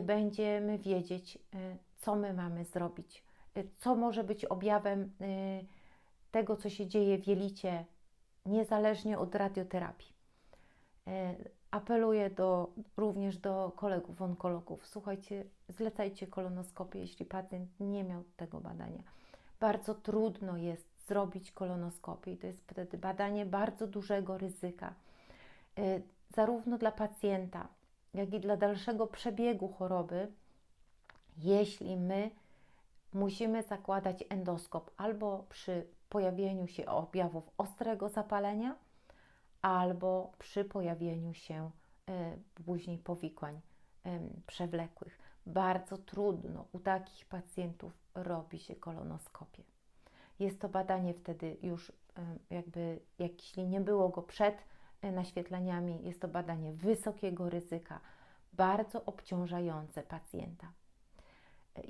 nie będziemy wiedzieć, y, co my mamy zrobić, y, co może być objawem y, tego, co się dzieje w jelicie, niezależnie od radioterapii. E, Apeluję do, również do kolegów onkologów. Słuchajcie, zlecajcie kolonoskopię, jeśli pacjent nie miał tego badania. Bardzo trudno jest zrobić kolonoskopię i to jest wtedy badanie bardzo dużego ryzyka, e, zarówno dla pacjenta, jak i dla dalszego przebiegu choroby, jeśli my musimy zakładać endoskop albo przy pojawieniu się objawów ostrego zapalenia, albo przy pojawieniu się e, później powikłań em, przewlekłych. Bardzo trudno u takich pacjentów robi się kolonoskopię. Jest to badanie wtedy już em, jakby, jak jeśli nie było go przed e, naświetleniami, jest to badanie wysokiego ryzyka, bardzo obciążające pacjenta.